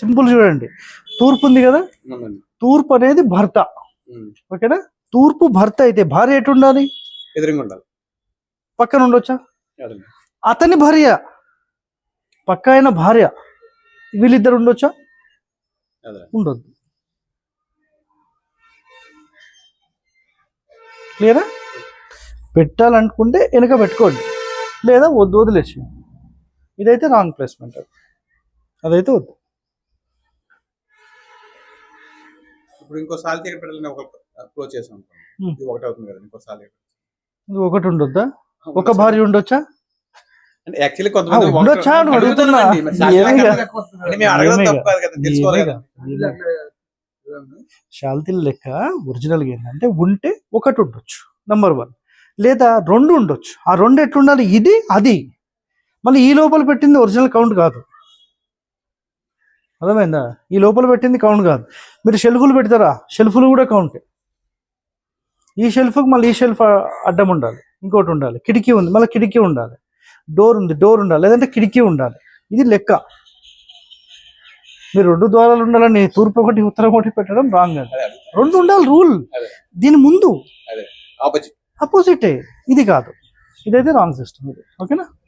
Simple చూడండి. తూర్పు ఉంది కదా? తూర్పు అనేది భర్త. ఓకేనా? తూర్పు భర్త అయితే భార్య ఎటు ఉండాలి ఎదురుగా ఉండాలి. పక్కన ఉండొచ్చా. అతని భార్య. పక్క అయిన భార్య. వీళ్ళిద్దరు ఉండొచ్చా. ఉండొద్దు. క్లియరా? పెట్టాలనుకుంటే వెనక పెట్టుకోండి. లేదా వద్దు వదిలేసి ఇదైతే రాంగ్ ప్లేస్మెంట్ అదైతే వద్దు. ఇప్పుడు ఇంకో సాల్ దగ్గర పెట్టాలని ఒక క్లోజ్ చేసాం. ఇది ఒకటి అవుతుంది కదా ఇంకో సాల్ ఇది ఒకటి ఉండొద్దా? ఒక భార్య ఉండొచ్చా? అంటే యాక్చువల్లీ కొంతమంది ఉండొచ్చా అని అడుగుతున్నా. లెక్క ఒరిజినల్గా ఏంటంటే ఉంటే ఒకటి ఉండొచ్చు నంబర్ వన్. లేదా రెండు ఉండొచ్చు. ఆ రెండు ఎట్లుండాలి? ఇది అది. మళ్ళీ ఈ లోపల పెట్టింది ఒరిజినల్ కౌంట్ కాదు. అర్థమైందా? ఈ లోపల పెట్టింది కౌంట్ కాదు. మీరు షెల్ఫ్లు పెడతారా? షెల్ఫ్లు కూడా కౌంట్ ఈ షెల్ఫ్కి మళ్ళీ ఈ షెల్ఫ్ అడ్డం ఉండాలి. ఇంకోటి ఉండాలి. కిటికీ ఉంది. మళ్ళీ కిటికీ ఉండాలి. డోర్ ఉంది. డోర్ ఉండాలి. లేదంటే కిటికీ ఉండాలి. ఇది లెక్క. మీరు రెండు ద్వారాలు ఉండాలని తూర్పు ఒకటి ఉత్తరం ఒకటి పెట్టడం రాంగ్ అండి. రెండు ఉండాలి రూల్. దీని ముందు. ఆపోజిట్ అపోజిటే ఇది కాదు. ఇదైతే రాంగ్ సిస్టమ్ ఇది. ఓకేనా?